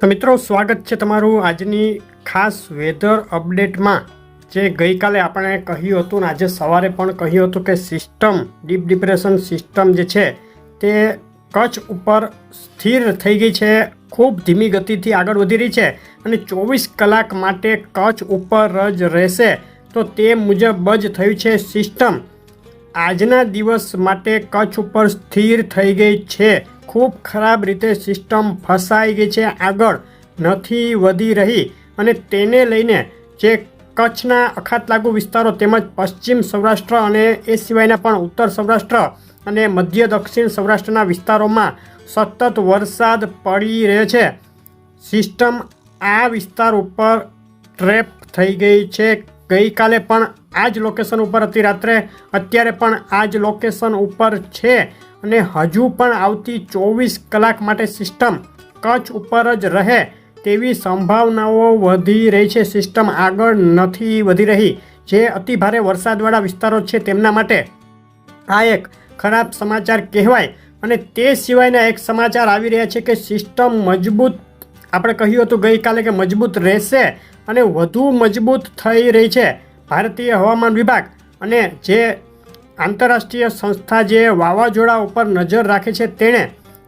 તો મિત્રો, સ્વાગત છે તમારું આજની ખાસ વેધર અપડેટમાં જે ગઈકાલે આપણે કહ્યું હતું ને, આજે સવારે પણ કહ્યું હતું કે સિસ્ટમ ડીપ ડિપ્રેશન સિસ્ટમ જે છે, તે કચ્છ ઉપર સ્થિર થઈ ગઈ છે, ખૂબ ધીમી ગતિથી આગળ વધી રહી છે અને ચોવીસ કલાક માટે કચ્છ ઉપર જ રહેશે. તો તે મુજબ જ થયું છે સિસ્ટમ આજના દિવસ માટે કચ્છ ઉપર સ્થિર થઈ ગઈ છે. ખૂબ ખરાબ રીતે સિસ્ટમ ફસાઈ ગઈ છે, આગળ નથી વધી રહી અને તેને લઈને જે કચ્છના અખાત લાગુ વિસ્તારો તેમજ પશ્ચિમ સૌરાષ્ટ્ર અને એ સિવાયના પણ ઉત્તર સૌરાષ્ટ્ર અને મધ્ય દક્ષિણ સૌરાષ્ટ્રના વિસ્તારોમાં સતત વરસાદ પડી રહ્યો છે. સિસ્ટમ આ વિસ્તાર ઉપર ટ્રેપ થઈ ગઈ છે. ગઈકાલે પણ આ જ લોકેશન ઉપર હતી રાત્રે અત્યારે પણ આ જ લોકેશન ઉપર છે અને હજુ પણ આવતી ચોવીસ કલાક માટે સિસ્ટમ કચ્છ ઉપર જ રહે તેવી સંભાવનાઓ વધી રહી છે. સિસ્ટમ આગળ નથી વધી રહી. જે અતિ ભારે વરસાદવાળા વિસ્તારો છે તેમના માટે આ એક ખરાબ સમાચાર કહેવાય. અને તે સિવાયના એક સમાચાર આવી રહ્યા છે કે સિસ્ટમ મજબૂત, આપણે કહ્યું હતું ગઈકાલે કે મજબૂત રહેશે અને વધુ મજબૂત થઈ રહી છે. ભારતીય હવામાન વિભાગ અને જે આંતરરાષ્ટ્રીય સંસ્થા જે વાવાઝોડા ઉપર નજર રાખે છે, તેણે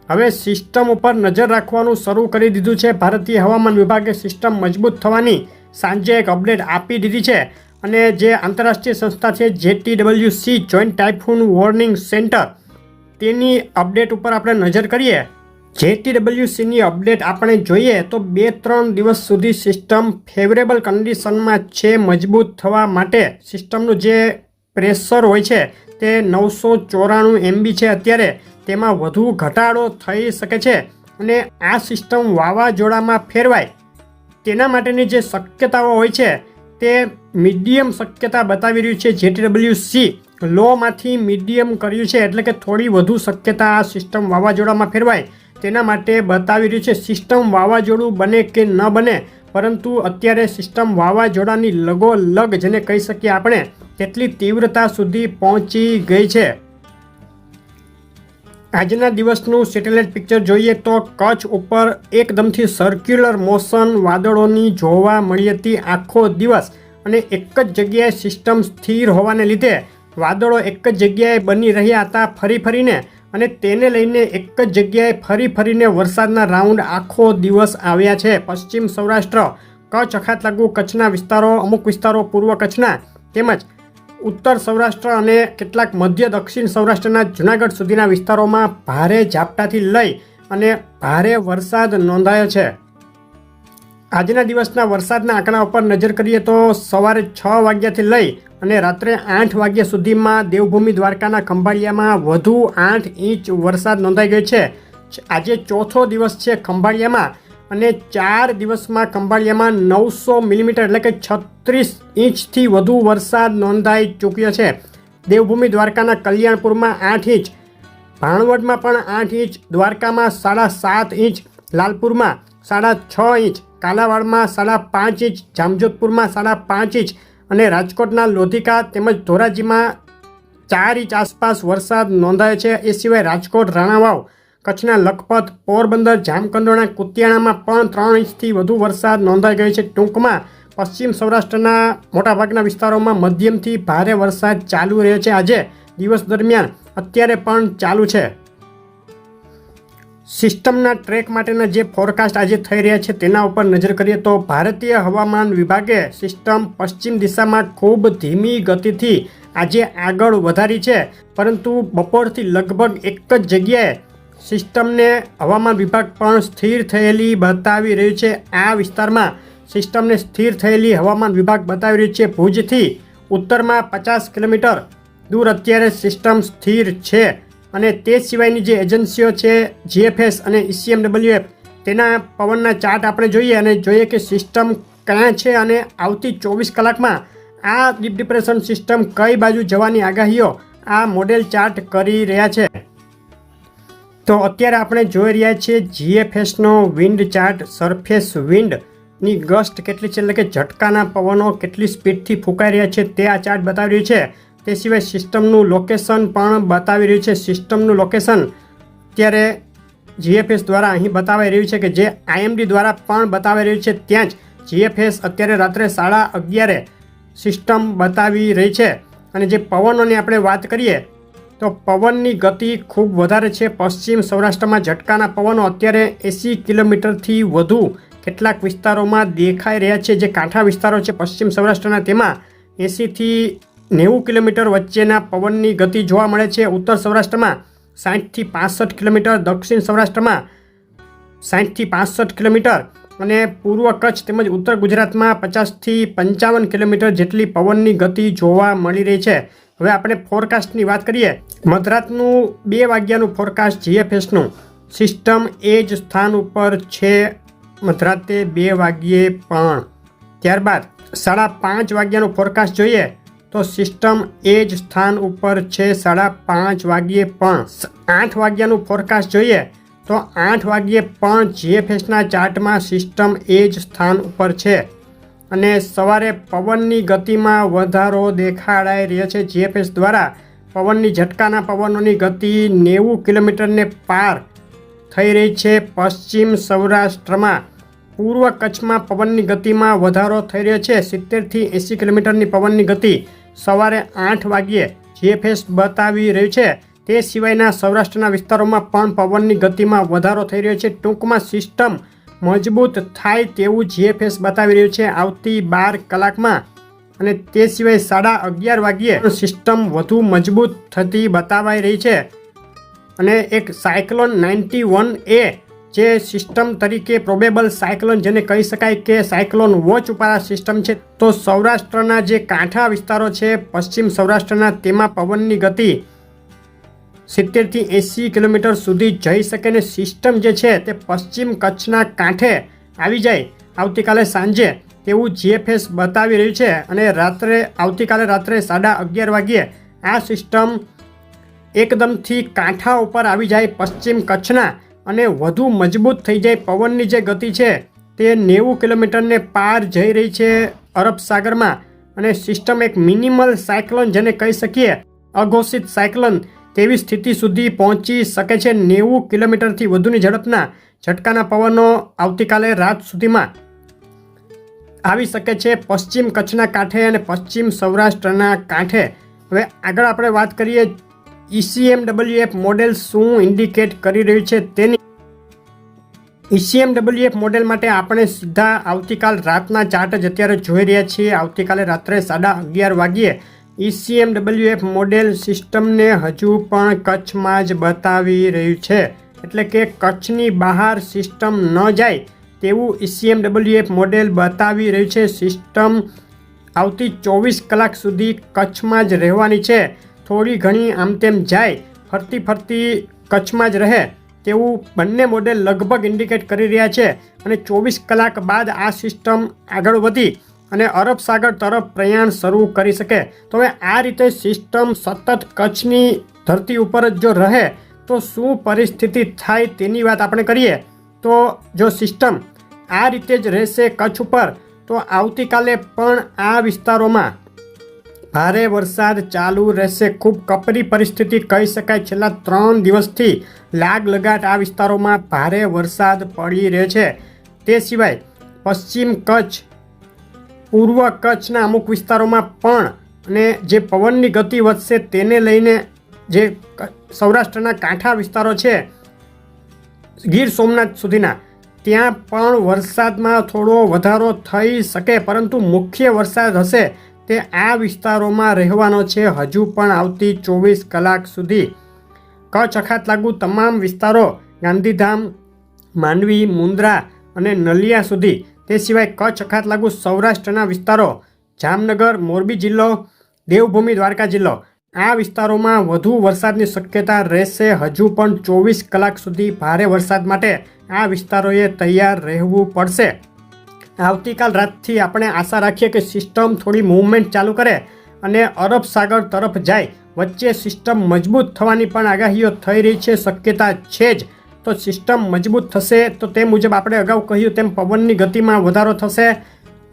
હવે સિસ્ટમ ઉપર નજર રાખવાનું શરૂ કરી દીધું છે. ભારતીય હવામાન વિભાગે સિસ્ટમ મજબૂત થવાની સાંજે એક અપડેટ આપી દીધી છે અને જે આંતરરાષ્ટ્રીય સંસ્થા છે JTW C joint typhoon warning centre, તેની અપડેટ ઉપર આપણે નજર કરીએ. જેટીડબલ્યુસીની અપડેટ આપણે જોઈએ તો બે ત્રણ દિવસ સુધી સિસ્ટમ ફેવરેબલ કન્ડિશનમાં છે, મજબૂત થવા માટે. સિસ્ટમનું જે પ્રેશર હોય છે તે નવસો ચોરાણું એમબી છે અત્યારે. તેમાં વધુ ઘટાડો થઈ શકે છે અને આ સિસ્ટમ વાવાઝોડામાં ફેરવાય. તેના માટેની જે શક્યતાઓ હોય છે તે મીડિયમ શક્યતા બતાવી રહ્યું છે જેટીડબલ્યુ સી. લોમાંથી મીડિયમ કર્યું છે એટલે કે થોડી વધુ શક્યતા આ સિસ્ટમ વાવાઝોડામાં ફેરવાય. તેના માટે બતાવી રહ્યું છે, સિસ્ટમ વાવાઝોડું બને કે ન બને? પરંતુ અત્યારે સિસ્ટમ વાવાઝોડાની લગોલગ જેને કહી શકીએ આપણે, તેટલી તીવ્રતા સુધી પહોંચી ગઈ છે. આજના દિવસનું સેટેલાઇટ પિક્ચર જોઈએ તો કચ્છ ઉપર એકદમથી સર્ક્યુલર મોશન વાદળોની જોવા મળી હતી આખો દિવસ અને એક જ જગ્યાએ સિસ્ટમ સ્થિર હોવાને લીધે વાદળો એક જ જગ્યાએ બની રહ્યા હતા ફરી ફરીને. અને તેને લઈને એક જ જગ્યાએ ફરી ફરીને વરસાદના રાઉન્ડ આખો દિવસ આવ્યા છે. પશ્ચિમ સૌરાષ્ટ્ર, કચ્છ અખાત લાગુ કચ્છના વિસ્તારો, અમુક વિસ્તારો પૂર્વ કચ્છના તેમજ ઉત્તર સૌરાષ્ટ્ર અને કેટલાક મધ્ય દક્ષિણ સૌરાષ્ટ્રના જૂનાગઢ સુધીના વિસ્તારોમાં ભારે ઝાપટાથી લઈ અને ભારે વરસાદ નોંધાયો છે. આજના દિવસના વરસાદના આંકડા ઉપર નજર કરીએ તો સવારે છ વાગ્યાથી લઈ અને રાત્રે આઠ વાગ્યા સુધીમાં દેવભૂમિ દ્વારકાના ખંભાળિયામાં વધુ આઠ ઇંચ વરસાદ નોંધાઈ ગયો છે. આજે ચોથો દિવસ છે ખંભાળિયામાં અને ચાર દિવસમાં ખંભાળિયામાં નવસો મિલીમીટર એટલે કે છત્રીસ ઇંચથી વધુ વરસાદ નોંધાઈ ચૂક્યો છે. દેવભૂમિ દ્વારકાના કલ્યાણપુરમાં આઠ ઇંચ, ભાણવડમાં પણ આઠ ઇંચ, દ્વારકામાં સાડા સાત ઇંચ, લાલપુરમાં સાડા છ ઇંચ કાલાવાડમાં સાડા પાંચ ઇંચ, જામજોધપુરમાં સાડા પાંચ ઇંચ અને રાજકોટના લોધિકા તેમજ ધોરાજીમાં ચાર ઇંચ આસપાસ વરસાદ નોંધાયો છે. એ સિવાય રાજકોટ, રાણાવાવ, કચ્છના લખપત, પોરબંદર જામકંડોરણા કુતિયાણામાં પણ ત્રણ ઇંચથી વધુ વરસાદ નોંધાઈ ગયો છે. ટૂંકમાં પશ્ચિમ સૌરાષ્ટ્રના મોટાભાગના વિસ્તારોમાં મધ્યમથી ભારે વરસાદ ચાલુ રહ્યો છે. આજે દિવસ દરમિયાન અત્યારે પણ ચાલુ છે. સિસ્ટમના ટ્રેક માટેના જે ફોરકાસ્ટ આજે થઈ રહ્યા છે તેના ઉપર નજર કરીએ તો ભારતીય હવામાન વિભાગે સિસ્ટમ પશ્ચિમ દિશામાં ખૂબ ધીમી ગતિથી આજે આગળ વધારી છે. પરંતુ બપોરથી લગભગ એક જ જગ્યાએ સિસ્ટમને હવામાન વિભાગ પણ સ્થિર થયેલી બતાવી રહ્યું છે. આ વિસ્તારમાં સિસ્ટમને સ્થિર થયેલી હવામાન વિભાગ બતાવી રહ્યું છે. ભુજથી ઉત્તરમાં પચાસ કિલોમીટર દૂર અત્યારે સિસ્ટમ સ્થિર છે. અને તે સિવાયની જે એજન્સીઓ છે જીએફએસ અને ઈસીએમડબલ્યુએફ તેના પવનના ચાર્ટ આપણે જોઈએ અને જોઈએ કે સિસ્ટમ ક્યાં છે અને આવતી ચોવીસ કલાકમાં આ ડીપ ડિપ્રેશન સિસ્ટમ કઈ બાજુ જવાની આગાહીઓ આ મોડેલ ચાર્ટ કરી રહ્યા છે. તો અત્યારે આપણે જોઈ રહ્યા છીએ જીએફએસનો વિન્ડ ચાર્ટ, સરફેસ વિન્ડની ગસ્ટ કેટલી છે એટલે કે ઝટકાના પવનો કેટલી સ્પીડથી ફૂંકાઈ રહ્યા છે તે આ ચાર્ટ બતાવી રહ્યું છે. તે સિવાય સિસ્ટમનું લોકેશન પણ બતાવી રહ્યું છે. સિસ્ટમનું લોકેશન અત્યારે જીએફએસ દ્વારા અહીં બતાવાઈ રહ્યું છે કે જે આઈએમડી દ્વારા પણ બતાવાઈ રહ્યું છે. ત્યાં જ જીએફએસ અત્યારે રાત્રે સાડા અગિયારે સિસ્ટમ બતાવી રહી છે. અને જે પવનોની આપણે વાત કરીએ, તો પવનની ગતિ ખૂબ વધારે છે. પશ્ચિમ સૌરાષ્ટ્રમાં ઝટકાના પવનો અત્યારે એંસી કિલોમીટરથી વધુ કેટલાક વિસ્તારોમાં દેખાઈ રહ્યા છે. જે કાંઠા વિસ્તારો છે પશ્ચિમ સૌરાષ્ટ્રના, તેમાં એંસીથી નેવું કિલોમીટર વચ્ચેના પવનની ગતિ જોવા મળે છે. ઉત્તર સૌરાષ્ટ્રમાં સાઠથી પાસઠ કિલોમીટર, દક્ષિણ સૌરાષ્ટ્રમાં સાઠથી પાસઠ કિલોમીટર અને પૂર્વ કચ્છ તેમજ ઉત્તર ગુજરાતમાં પચાસથી પંચાવન કિલોમીટર જેટલી પવનની ગતિ જોવા મળી રહી છે. હવે આપણે ફોરકાસ્ટની વાત કરીએ. મધરાતનું બે વાગ્યાનું ફોરકાસ્ટ જીએફએસનું સિસ્ટમ એ જ સ્થાન ઉપર છે મધરાતે બે વાગ્યે પણ. ત્યારબાદ સાડા પાંચ વાગ્યાનું ફોરકાસ્ટ જોઈએ. તો સિસ્ટમ એ જ સ્થાન ઉપર છે સાડા પાંચ વાગ્યે પણ. આઠ વાગ્યાનું ફોરકાસ્ટ જોઈએ તો આઠ વાગ્યે પણ જીએફએસના ચાર્ટમાં સિસ્ટમ એ જ સ્થાન ઉપર છે. અને સવારે પવનની ગતિમાં વધારો દેખાડાઈ રહ્યો છે જીએફએસ દ્વારા. પવનની ઝટકાના પવનોની ગતિ નેવું કિલોમીટરને પાર થઈ રહી છે પશ્ચિમ સૌરાષ્ટ્રમાં. પૂર્વ કચ્છમાં પવનની ગતિમાં વધારો થઈ રહ્યો છે. સિત્તેરથી એંસી કિલોમીટરની પવનની ગતિ સવારે આઠ વાગ્યે જીએફએસ બતાવી રહ્યું છે, તે સિવાયના સૌરાષ્ટ્રના વિસ્તારોમાં પણ પવનની ગતિમાં વધારો થઈ રહ્યો છે. ટૂંકમાં સિસ્ટમ મજબૂત થાય તેવું જીએફએસ બતાવી રહ્યું છે આવતી બાર કલાકમાં. અને તે સિવાય સાડા અગિયાર વાગ્યે સિસ્ટમ વધુ મજબૂત થતી બતાવાઈ રહી છે. અને એક સાયક્લોન નાઇન્ટી વન એ જે સિસ્ટમ તરીકે પ્રોબેબલ સાયક્લોન જેને કહી શકાય કે સાયક્લોન વોચ ઉપર આ સિસ્ટમ છે, તો સૌરાષ્ટ્રના જે કાંઠા વિસ્તારો છે, પશ્ચિમ સૌરાષ્ટ્રના તેમાં પવનની ગતિ સિત્તેરથી એંસી કિલોમીટર સુધી જઈ શકે ને સિસ્ટમ જે છે તે પશ્ચિમ કચ્છના કાંઠે આવી જાય આવતીકાલે સાંજે તેવું જીએફએસ બતાવી રહ્યું છે અને રાત્રે, આવતીકાલે રાત્રે સાડા અગિયાર વાગ્યે આ સિસ્ટમ એકદમથી કાંઠા ઉપર આવી જાય પશ્ચિમ કચ્છના અને વધુ મજબૂત થઈ જાય પવનની જે ગતિ છે, તે નેવું કિલોમીટરને પાર જઈ રહી છે અરબ સાગરમાં. અને સિસ્ટમ એક મિનિમલ સાયક્લોન જેને કહી શકીએ, અઘોષિત સાયક્લોન તેવી સ્થિતિ સુધી પહોંચી શકે છે નેવું કિલોમીટરથી વધુની ઝડપના ઝટકાના પવનો આવતીકાલે રાત સુધીમાં. આવી શકે છે પશ્ચિમ કચ્છના કાંઠે અને પશ્ચિમ સૌરાષ્ટ્રના કાંઠે. હવે આગળ આપણે વાત કરીએ ઈસીએમડબલ્યુએફ મોડેલ શું ઇન્ડિકેટ કરી રહ્યું છે તેની ઈસીએમડબલ્યુએફ મોડેલ માટે આપણે સીધા આવતીકાલ રાતના ચાર્ટ જ અત્યારે જોઈ રહ્યા છીએ. આવતીકાલે રાત્રે સાડા અગિયાર વાગ્યે ઈસીએમડબલ્યુએફ મોડેલ સિસ્ટમને હજુ પણ કચ્છમાં જ બતાવી રહ્યું છે. એટલે કે કચ્છની બહાર સિસ્ટમ ન જાય તેવું ઈસીએમડબલ્યુએફ મોડેલ બતાવી રહ્યું છે. સિસ્ટમ આવતી ચોવીસ કલાક સુધી કચ્છમાં જ રહેવાની છે. થોડી ઘણી આમ તેમ જાય, ફરતી ફરતી કચ્છમાં જ રહે, તેવું બંને મોડેલ લગભગ ઇન્ડિકેટ કરી રહ્યા છે અને ચોવીસ કલાક બાદ આ સિસ્ટમ આગળ વધી અને અરબ સાગર તરફ પ્રયાણ શરૂ કરી શકે. તો હવે આ રીતે સિસ્ટમ સતત કચ્છની ધરતી ઉપર જ જો રહે, તો શું પરિસ્થિતિ થાય તેની વાત આપણે કરીએ. તો જો સિસ્ટમ આ રીતે જ રહેશે કચ્છ ઉપર, તો આવતીકાલે પણ આ વિસ્તારોમાં ભારે વરસાદ ચાલુ રહેશે. ખૂબ કપરી પરિસ્થિતિ કહી શકાય. છેલ્લા ત્રણ દિવસથી લાગ લગાટ આ વિસ્તારોમાં ભારે વરસાદ પડી રહ્યો છે. તે સિવાય પશ્ચિમ કચ્છ, પૂર્વ કચ્છના અમુક વિસ્તારોમાં પણ અને જે પવનની ગતિ વધશે તેને લઈને જે સૌરાષ્ટ્રના કાંઠા વિસ્તારો છે, ગીર સોમનાથ સુધીના, ત્યાં પણ વરસાદમાં થોડો વધારો થઈ શકે. પરંતુ મુખ્ય વરસાદ હશે તે આ વિસ્તારોમાં રહેવાનો છે. હજુ પણ આવતી ચોવીસ કલાક સુધી કચ્છ અખાત લાગુ તમામ વિસ્તારો ગાંધીધામ, માંડવી મુન્દ્રા અને નલિયા સુધી. તે સિવાય કચ્છ અખાત લાગુ સૌરાષ્ટ્રના વિસ્તારો, જામનગર, મોરબી જિલ્લો, દેવભૂમિ, દ્વારકા જિલ્લો. આ વિસ્તારોમાં વધુ વરસાદની શક્યતા રહેશે. હજુ પણ ચોવીસ કલાક સુધી ભારે વરસાદ માટે આ વિસ્તારોએ તૈયાર રહેવું પડશે. આવતીકાલ રાતથી આપણે આશા રાખીએ કે સિસ્ટમ થોડી મૂવમેન્ટ ચાલુ કરે અને અરબ સાગર તરફ જાય. વચ્ચે સિસ્ટમ મજબૂત થવાની પણ આગાહીઓ થઈ રહી છે, શક્યતા છે જ. તો સિસ્ટમ મજબૂત થશે તો તે મુજબ આપણે અગાઉ કહ્યું તેમ પવનની ગતિમાં વધારો થશે.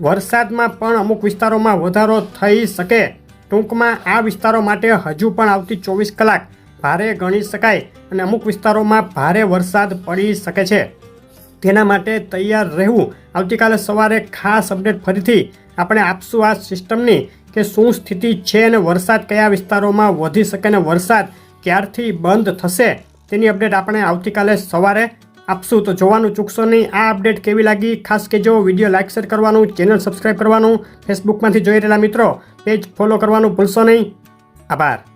વરસાદમાં પણ અમુક વિસ્તારોમાં વધારો થઈ શકે. ટૂંકમાં આ વિસ્તારો માટે હજુ પણ આવતી ચોવીસ કલાક ભારે ગણી શકાય અને અમુક વિસ્તારોમાં ભારે વરસાદ પડી શકે છે. તેના માટે તૈયાર રહેવું. આવતીકાલે સવારે ખાસ અપડેટ ફરીથી આપણે આપશું આ સિસ્ટમની કે શું સ્થિતિ છે અને વરસાદ કયા વિસ્તારોમાં વધી શકે અને વરસાદ ક્યારથી બંધ થશે તેની અપડેટ આપણે આવતીકાલે સવારે આપશું. તો જોવાનું ચૂકશો નહીં, આ અપડેટ કેવી લાગી? ખાસ કહેજો, વીડિયો લાઇક, શેર કરવાનું, ચેનલ સબસ્ક્રાઈબ કરવાનું, ફેસબુકમાંથી જોઈ રહેલા મિત્રો, પેજ ફોલો કરવાનું ભૂલશો નહીં. આભાર.